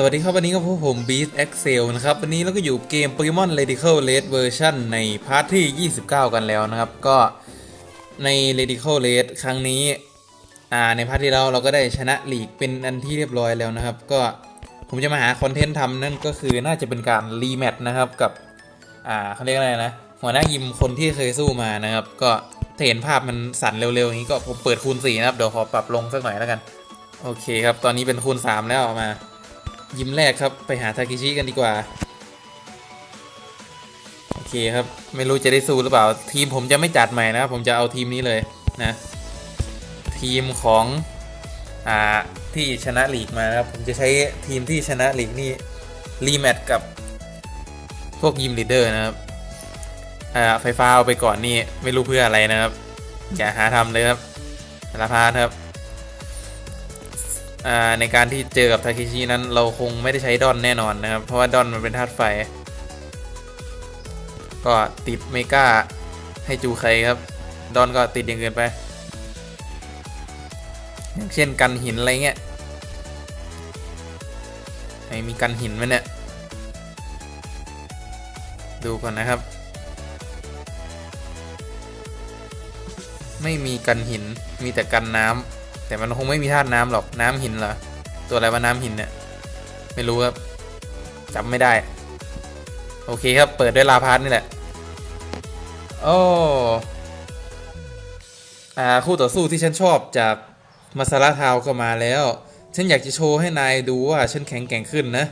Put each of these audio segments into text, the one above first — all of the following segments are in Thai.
สวัสดีครับวันนี้ก็พบผม Beast Excel นะครับ วันนี้เราก็อยู่เกม Pokemon Radical Red Version ในพาร์ทที่ 29 กันแล้วนะครับ ก็ใน Radical Red ครั้งนี้ อ่าในพาร์ทที่แล้วเราก็ได้ชนะลีกเป็นอันที่เรียบร้อยแล้วนะครับ ก็ผมจะมาหาคอนเทนต์ทำนั่นก็คือน่าจะเป็นการรีแมตช์นะครับกับ อ่าเขาเรียกอะไรนะ หัวหน้ายิมคนที่เคยสู้มานะครับ ก็ถ้าเห็นภาพมันสั่นเร็วๆอย่างนี้ก็ผมเปิดคูณ4นะครับเดี๋ยวขอปรับลงสักหน่อยแล้วกัน โอเคครับตอนนี้เป็นคูณ3แล้วมา ยิมแรกครับไปหาทากิชิกันดีกว่า โอเคครับ ไม่รู้จะได้สู้หรือเปล่า ทีมผมจะไม่จัดใหม่นะครับผมจะเอาทีมนี้เลยนะ ทีมของอ่าที่ชนะลีกมานะครับผมจะใช้ทีมที่ชนะลีกนี่รีแมตช์กับพวกยิมลีดเดอร์นะครับอ่าไฟฟ้าเอาไปก่อนนี่ไม่รู้เพื่ออะไรนะครับอย่าหาทำเลยครับสารพาดครับ ในการที่เจอกับทาเคชินั้นเราคงไม่ได้ใช้ดอนแน่นอนนะครับ เพราะว่าดอนมันเป็นธาตุไฟ ก็ติดเมกาให้จูไคครับ ดอนก็ติดอย่างเกินไป อย่างเช่นกันหินอะไรเงี้ยไหนมีกันหินไหมเนี่ย ดูก่อนนะครับ ไม่มีกันหินมีแต่กันน้ำ แต่มันคงไม่มีธาตุน้ำหรอกน้ำหินเหรอ ตัวอะไรว่าน้ำหินเนี่ย ไม่รู้ครับจำไม่ได้ โอเคครับ เปิดด้วยลาพาร์ทนี่แหละ โอ้อาคู่ต่อสู้ที่ฉันชอบจากมาซาระทาวก็มาแล้ว ฉันอยากจะโชว์ให้นายดูว่าฉันแข็งแกร่งขึ้นนะ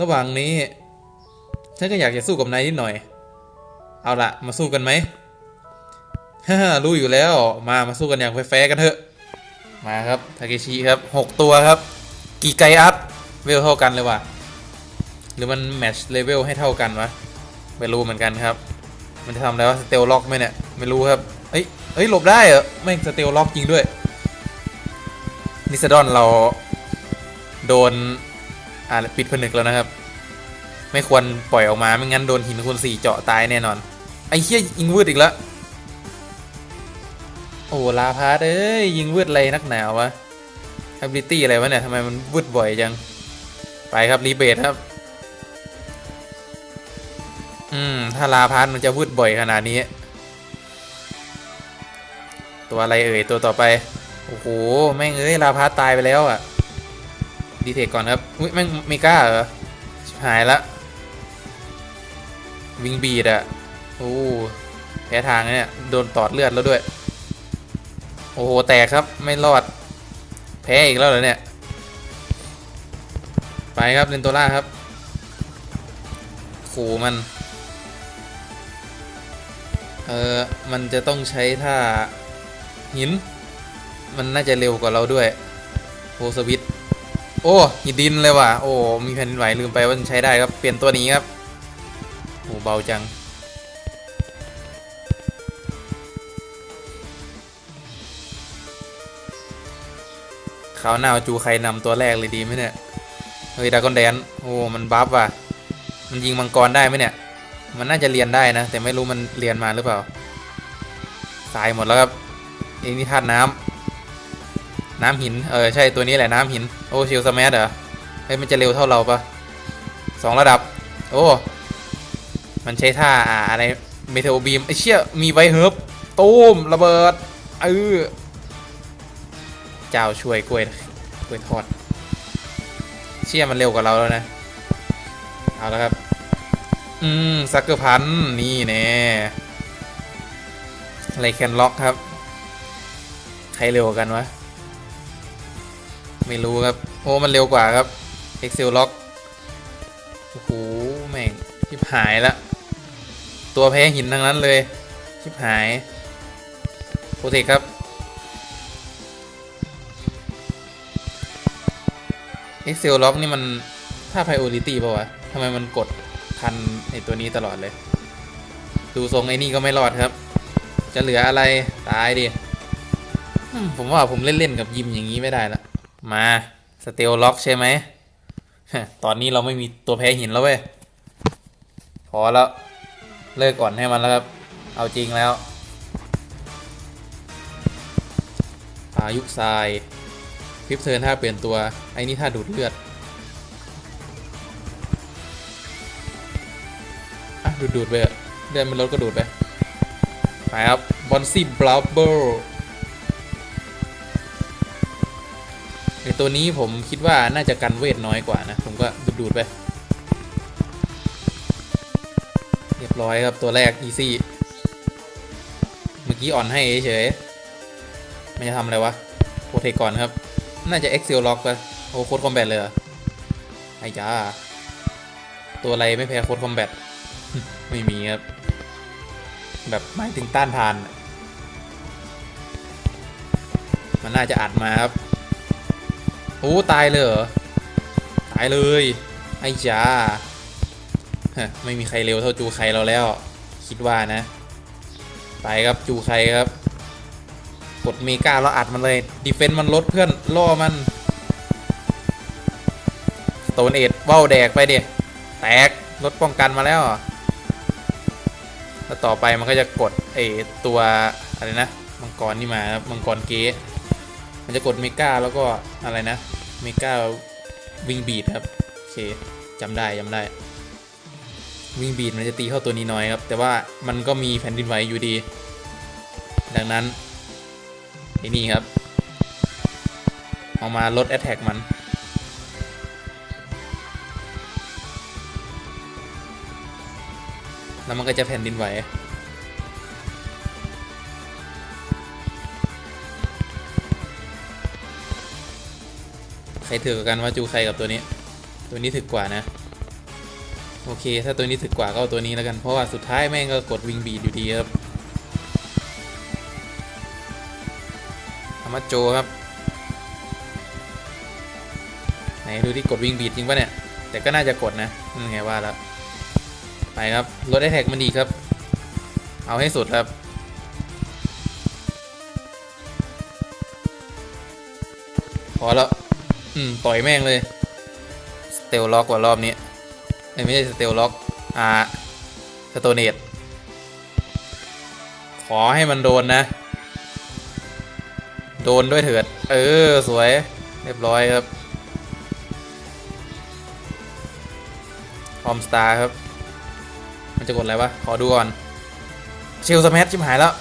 ระหว่างนี้ ฉันก็อยากจะสู้กับนายนิดหน่อย เอาละมาสู้กันไหมฮ่ารู้อยู่แล้ว มามาสู้กันอย่างแฟร์กันเถอะ มาครับทาเคชิครับหกตัวครับ กี่ไกอัพเวลเท่ากันเลยว่ะ หรือมันแมชเลเวลให้เท่ากันวะ ไม่รู้เหมือนกันครับ มันจะทำอะไรวะสเตลล็อกไหมเนี่ย ไม่รู้ครับ เอ้ย เอ้ย หลบได้เหรอ ไม่สเตลล็อกจริงด้วย นิสดอนเราโดนอ่าปิดผนึกแล้วนะครับ ไม่ควรปล่อยออกมาไม่งั้นโดนหินคูณสี่เจาะตายแน่นอน ไอ้เหี้ยยิงวืดอีกแล้ว โอ้ลาพาร์ตเอ้ยยิงวืดอะไรนักหนาวะ ability อะไรวะเนี่ยทำไมมันวืดบ่อยจัง ไปครับรีเบทครับ อืม ถ้าลาพาร์ตมันจะวืดบ่อยขนาดนี้ ตัวอะไรเอ่ยตัวต่อไป โอ้โห แม่งเอ้ยลาพาร์ตตายไปแล้วอะ่ะ ดีเทคก่อนครับอุ้ยแม่งเมกาเหรอหายละ วิงบีดอะ่ะโอ้แพ้ทางเนี่ย โดนตอดเลือดแล้วด้วย อ้โห แตกครับไม่รอด แพ้อีกแล้วเหรอเนี่ย ไปครับเลนโตล่าครับ ขู่มัน เออมันจะต้องใช้ท่าหิน มันน่าจะเร็วกว่าเราด้วยโอสวิตโอ้หินดินเลยว่ะ โอ้ มีแผ่นดินไหวลืมไปว่ามันใช้ได้ครับ เปลี่ยนตัวนี้ครับโอ้เบาจัง ขาวหน้าจูใครนำตัวแรกเลยดีไหมเนี่ยเฮ้ยดากอนแดนโอ้มันบัฟว่ะมันยิงมังกรได้ไหมเนี่ย มันน่าจะเรียนได้นะ แต่ไม่รู้มันเรียนมาหรือเปล่าสายหมดแล้วครับเองนี่ธาตุน้ำน้ำหินเออใช่ตัวนี้แหละน้ำหินโอ้ชิลสมัเหรอเฮ้ยมันจะเร็วเท่าเราปะสองระดับ โอ้มันใช้ท่าอ่าอะไรเมเทโอบีมไอเชี่ยมีไวเฮิร์บตูมระเบิดเออ เจ้าช่วยกล้วยกล้วยทอด เชี่ยมันเร็วกว่าเราแล้วนะ เอาแล้วครับ อืมซักเกอร์พันนี่แน่อะไรแคนล็อกครับ ใครเร็วกันวะ ไม่รู้ครับ โอ้มันเร็วกว่าครับ Excel Lock โอ้โหแม่งชิบหายละ ตัวแพ้หินทั้งนั้นเลย ชิบหายโปรเทคครับ Excel Lock นี่มันถ้า priority ป่าวะทำไมมันกดทันไอตัวนี้ตลอดเลย ดูทรงไอ้นี่ก็ไม่รอดครับ จะเหลืออะไร ตายดิผมว่าผมเล่น ๆ กับยิมอย่างนี้ไม่ได้ละ มาสเตลล็อกใช่ไหม ตอนนี้เราไม่มีตัวแพ้หินแล้วเว้ย พอแล้ว เลิกก่อนให้มันแล้วครับ เอาจริงแล้ว พายุทราย ลิปเทินถ้าเปลี่ยนตัว ไอ้นี่ถ้าดูดเลือดอะดูดดูดไปเลือดมันลดก็ดูดไปไปครับบอนซี่บลับเบิลไอตัวนี้ผมคิดว่าน่าจะกันเวทน้อยกว่านะ ผมก็ดูดดูดไปเรียบร้อยครับตัวแรกอีซี่เมื่อกี้อ่อนให้เฉยไม่จะทำอะไรวะโปรเทก่อนครับ น่าจะ Excel Lock ไปโอ้โคดคอมแบทเลยเหรอไอ้จ้าตัวอะไรไม่แพ้โคดคอมแบทไม่มีครับ แบบหมายถึงต้านทาน มันน่าจะอัดมาครับ โอ้ ตายเลยเหรอ ตายเลย ไอ้จ้าไม่มีใครเร็วเท่าจูใครเราแล้ว คิดว่านะ ไปครับจูใครครับ กดเมกาแล้วอัดมันเลยดีเฟนต์มันลดเพื่อนล่อมันสโตนเอ็ดว้าวแดกไปเด็แตกลดป้องกันมาแล้วแล้วต่อไปมันก็จะกดไอตัวอะไรนะมังกรนี่มาครับมังกรเก๊มันจะกดเมกาแล้วก็อะไรนะเมกาวิงบีดครับโอเคจำได้จำได้วิงบีดมันจะตีเข้าตัวนี้น้อยครับ แต่ว่ามันก็มีแผ่นดินไหวอยู่ดี ดังนั้น ไอ้นี่ครับ เอามาลดแอตแทกมัน แล้วมันก็จะแผ่นดินไหวใครถือกกันว่าจูใครกับตัวนี้ ตัวนี้ถึกกว่านะ โอเค ถ้าตัวนี้ถึกกว่าก็เอาตัวนี้แล้วกัน เพราะว่าสุดท้ายแม่งก็กดวิงบีดอยู่ดีครับ มาโจครับ ไหนดูที่กดวิ่งบีดจริงปะเนี่ย แต่ก็น่าจะกดนะนั่นไงว่าแล้ว ไปครับลดไอแท็กมันดีครับ เอาให้สุดครับพอแล้ว อืม ต่อยแม่งเลย สเตลล็อกกว่ารอบนี้ไม่ใช่สเตลล็อก อ่า สโตเนตขอให้มันโดนนะ โดนด้วยเถิด เออ สวย เรียบร้อยครับออมสตาร์ครับ มันจะกดอะไรวะ ขอดูก่อนเชลสแมทชิบหายแล้ว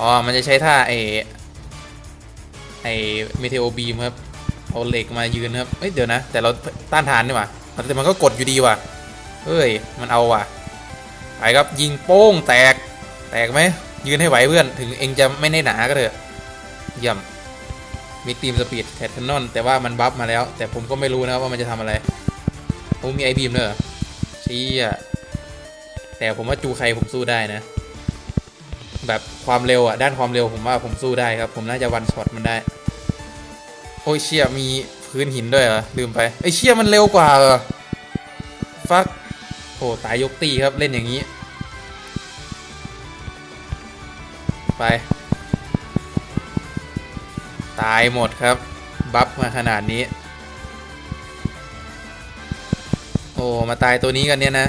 อ๋อ มันจะใช้ท่าไอไอเมเทโอบีมครับ เอาเหล็กมายืนครับ เอ้ย เดี๋ยวนะ แต่เราต้านทานนี่หว่าแต่มันก็กดอยู่ดีว่ะเฮ้ย มันเอาว่ะ ไปครับยิงโป้งแตก แตกไหม ยืนให้ไหวเพื่อน ถึงเองจะไม่ได้หนาก็เถอะเยี่ยมมีทีมสปีดแคทแคนนอนแต่ว่ามันบัฟมาแล้ว แต่ผมก็ไม่รู้นะครับว่ามันจะทำอะไรโอ้มีไอบีมเนอะชี้อะแต่ผมว่าจูใครผมสู้ได้นะ แบบความเร็วอะด้านความเร็วผมว่าผมสู้ได้ครับ ผมน่าจะวันช็อตมันได้ โอ้ยเชี่ยมีพื้นหินด้วยเหรอลืมไปไอเชี่ยมันเร็วกว่าเหรอฟักโอ้ตายยกตีครับเล่นอย่างนี้ ไป ตายหมดครับ บัฟมาขนาดนี้ โอ้ มาตายตัวนี้กันเนี่ยนะ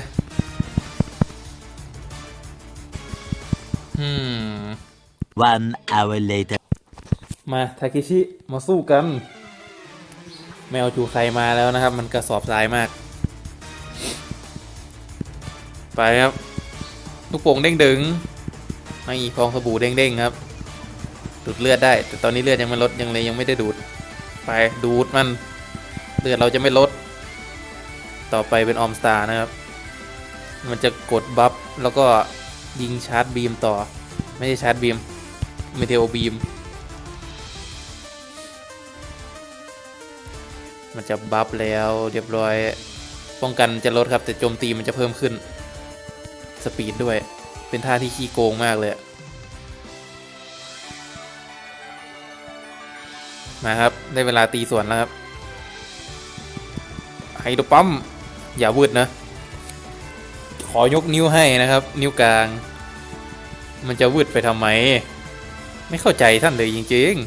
อืม One hour later. มาทาเคชิ มาสู้กัน แมวจูไคมาแล้วนะครับ มันกระสอบทรายมาก ไปครับ ลูกโป่งเด้งดึง ไม่ฟองสบู่เด้งๆครับ ดูดเลือดได้ แต่ตอนนี้เลือดยังไม่ลดยังเลยยังไม่ได้ดูด ไปดูดมัน เลือดเราจะไม่ลด ต่อไปเป็นออมสตาร์นะครับ มันจะกดบัฟแล้วก็ยิงชาร์จบีมต่อ ไม่ใช่ชาร์จบีมเมเทโอบีม มันจะบัฟแล้วเรียบร้อย ป้องกันจะลดครับแต่โจมตีมันจะเพิ่มขึ้น สปีดด้วย เป็นท่าที่ขี้โกงมากเลยมาครับ ได้เวลาตีส่วนแล้วครับไฮโดรปั๊มอย่าวืดนะ ขอยกนิ้วให้นะครับ นิ้วกลาง มันจะวืดไปทำไม ไม่เข้าใจท่านเลยจริงๆ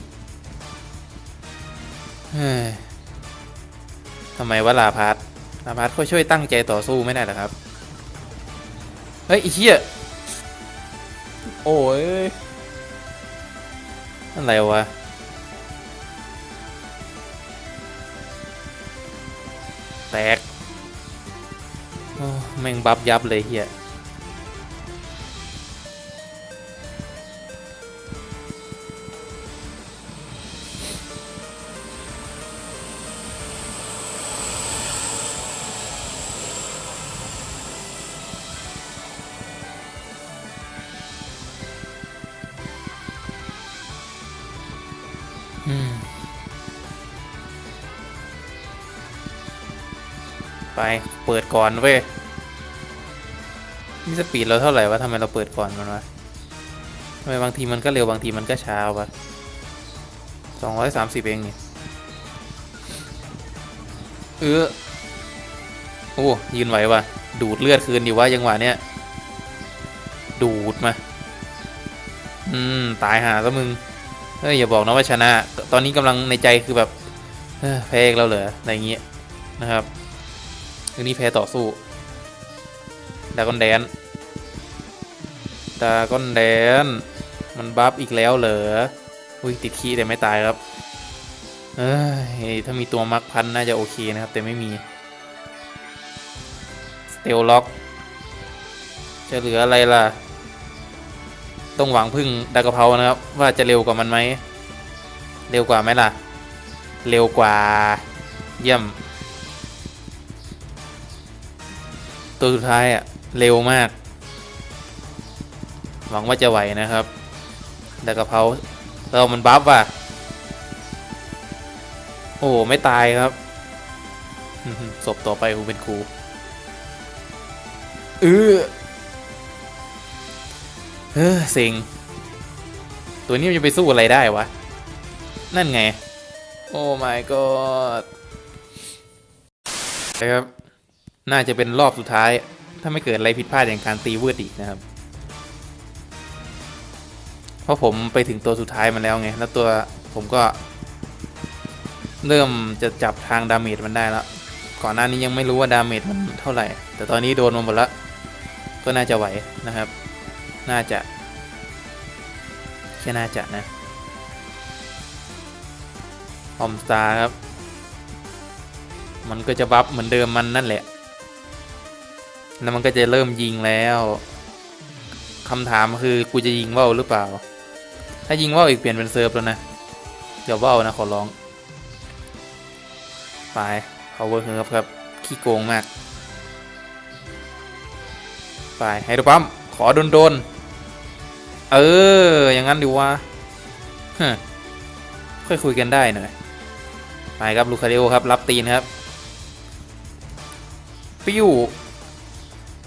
ทำไมวะลาพัทลาพัทเขาช่วยตั้งใจต่อสู้ไม่ได้หรอครับ เฮ้ยอ้เหี้ย โอ้ยอะไรวะแตกโอ้แม่งบับยับเลยเฮีย เปิดก่อนเว้ยนี่สปีดเราเท่าไหร่วะทำไมเราเปิดก่อนมันวะทำไมบางทีมันก็เร็วบางทีมันก็ช้าวะสองร้อยสามสิบเองนี่เออโอ้ยืนไหววะดูดเลือดคืนดีวะยังหวะเนี้ยดูดมา อืม ตายหาซะมึง เฮ้ย อย่าบอกนะว่าชนะ ตอนนี้กำลังในใจคือแบบแพ้อีกแล้วเหรออะไรเงี้ยนะครับ อันนี้แพ้ต่อสู้ดากอนแดนดากอนแดน มันบัฟอีกแล้วเหรอ อุ้ยติดคีย์แต่ไม่ตายครับ เอ้ยถ้ามีตัวมักพันน่าจะโอเคนะครับ แต่ไม่มี สเตลล็อก จะเหลืออะไรล่ะ ต้องหวังพึ่งดากะเพรานะครับ ว่าจะเร็วกว่ามันไหม เร็วกว่าไหมล่ะ เร็วกว่า เยี่ยม ตัวสุดท้ายอะเร็วมาก หวังว่าจะไหวนะครับแต่กะเพราเรามันบัฟว่ะ โอ้โหไม่ตายครับศพต่อไปกูเป็นครูเออเฮ้อเซ็งตัวนี้มันจะไปสู้อะไรได้วะ นั่นไง โอ้ my god นะครับ น่าจะเป็นรอบสุดท้าย ถ้าไม่เกิดอะไรผิดพลาดอย่างการตีวืดอีกนะครับ เพราะผมไปถึงตัวสุดท้ายมาแล้วไง แล้วตัวผมก็ เริ่มจะจับทางดาเมจมันได้แล้ว ก่อนหน้านี้ยังไม่รู้ว่าดาเมจมันเท่าไหร่ แต่ตอนนี้โดนมาหมดแล้วก็น่าจะไหวนะครับ น่าจะแค่น่าจะนะออมสตาร์ครับ มันก็จะบัฟเหมือนเดิมมันนั่นแหละ แล้วมันก็จะเริ่มยิงแล้วคำถามคือกูจะยิงว่าวหรือเปล่า ถ้ายิงว่าวอีกเปลี่ยนเป็นเซิร์ฟแล้วนะอย่าว่าวนะขอร้อง ไป power ครับครับ ขี้โกงมาก ไปไฮโดรปั๊มขอโดนโดนๆเออ อย่างนั้นดีว่าค่อยคุยกันได้หน่อย ไปครับ ลูคาเดโอครับ รับตีนครับ ปิ้ว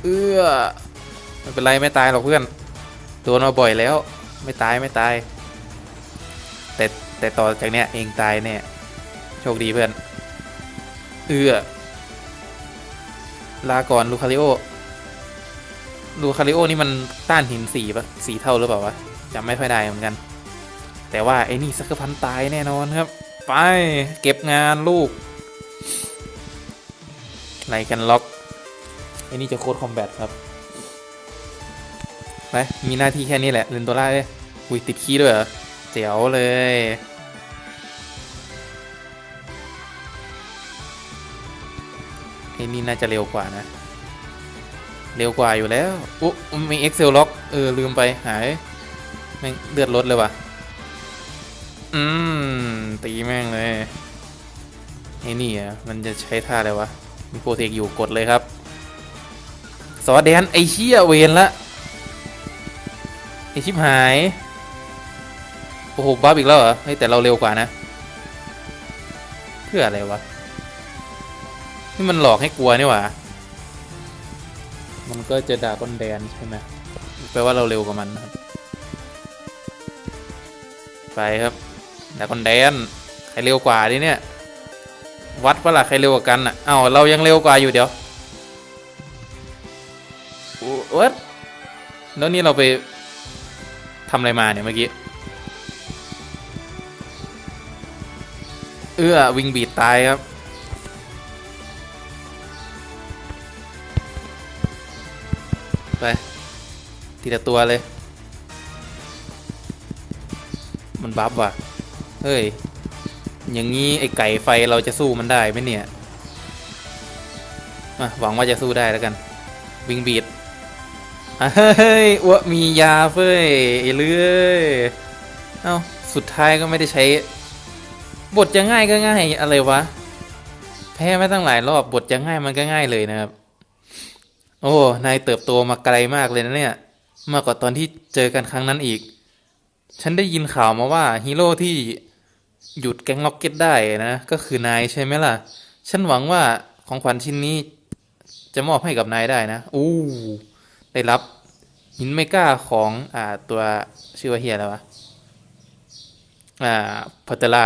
เอื้อไม่เป็นไรไม่ตายหรอกเพื่อนโดนมาบ่อยแล้ว ไม่ตายไม่ตาย แต่แต่ต่อจากเนี้ยเองตายแน่โชคดีเพื่อน เอื้อลาก่อนลูคาริโอลูคาริโอนี่มันต้านหินสีปะสีเท่าหรือเปล่าวะจำไม่ค่อยได้เหมือนกัน แต่ว่าไอ้นี่สักพันตายแน่นอนครับ ไปเก็บงานลูกไลกันล็อก อ้นี่จะโค้ดคอมแบทครับไปมีหน้าที่แค่นี้แหละเรนโตล่าเอ้ยอุ้ยติดขี้ด้วยเหรอเจ๋วเลยไอ้นี่น่าจะเร็วกว่านะ เร็วกว่าอยู่แล้วอุ๊มี Excel ล็อกเออลืมไปหายแม่งเลือดลดเลยว่ะอืมตีแม่งเลยไอ้นี่อะมันจะใช้ท่าอะไรวะมีโปรเทคอยู่กดเลยครับ สวัสดีฮันไอเชี่ยเวนละไอชิบหาย โอ้โหบัฟอีกแล้วเหรอเฮ้ยแต่เราเร็วกว่านะ เพื่ออะไรวะ นี่มันหลอกให้กลัวนี่หว่า มันก็จะด่าก้อนแดนใช่ไหมแปลว่าเราเร็วกว่ามันนะครับ ไปครับด่าก้อนแดนใครเร็วกว่าดิเนี่ย วัดว่าล่ะใครเร็วกว่ากันอะ เอ้าเรายังเร็วกว่าอยู่เดี๋ยว วัดแล้วนี่เราไปทำอะไรมาเนี่ยเมื่อกี้ เอื้อวิงบีดตายครับ ไป ทีละตัวเลย มันบัฟว่ะ เฮ้ย อย่างนี้ไอไก่ไฟเราจะสู้มันได้ไหมเนี่ยหวังว่าจะสู้ได้แล้วกัน วิงบีด เฮ้ยอ้วมียาเฟ้ยไอ้เลื่อยเอ้าสุดท้ายก็ไม่ได้ใช้ บทจะง่ายก็ง่ายอะไรวะ แพ้ไม่ตั้งหลายรอบบทจะง่ายมันก็ง่ายเลยนะครับ โอ้ นายเติบโตมาไกลมากเลยนะเนี่ย มากกว่าตอนที่เจอกันครั้งนั้นอีก ฉันได้ยินข่าวมาว่าฮีโร่ที่หยุดแก๊งล็อกเก็ตได้นะ ก็คือนายใช่ไหมล่ะ ฉันหวังว่าของขวัญชิ้นนี้ จะมอบให้กับนายได้นะ อู้ ได้รับหินเมกาของอ่าตัวชื่อว่าเฮียอะไรวะอ่าพัตล่า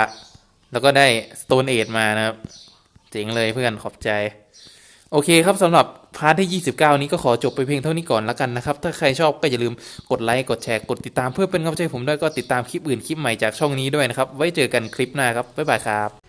แล้วก็ได้สโตนเอ e มานะครับ เจ๋งเลยเพื่อนขอบใจ โอเคครับสำหรับพาร์ทที่ 29 นี้ก็ขอจบไปเพียงเท่านี้ก่อนแล้วกันนะครับ ถ้าใครชอบก็อย่าลืมกดไลค์ กดแชร์ กดติดตามเพื่อเป็นกำลังใจผมด้วยก็ติดตามคลิปอื่นคลิปใหม่จากช่องนี้ด้วยนะครับ ไว้เจอกันคลิปหน้าครับ บ๊ายบายครับ